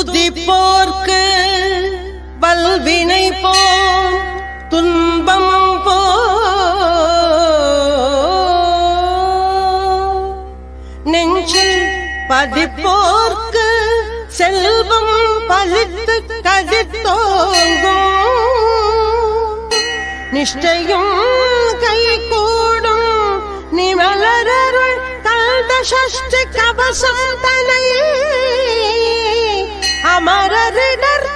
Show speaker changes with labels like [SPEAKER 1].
[SPEAKER 1] துதிப்போர்க்கு வல்வினை போ துன்பம் போ. நெஞ்சில் பதிப்போர்க்கு செல்வம் பழித்து கதித்தோங்கும் நிஷ்டையும் கை கூடும் நிமலரருள் கல்த சஷ்டி கவசம் தனை அமரரிடர்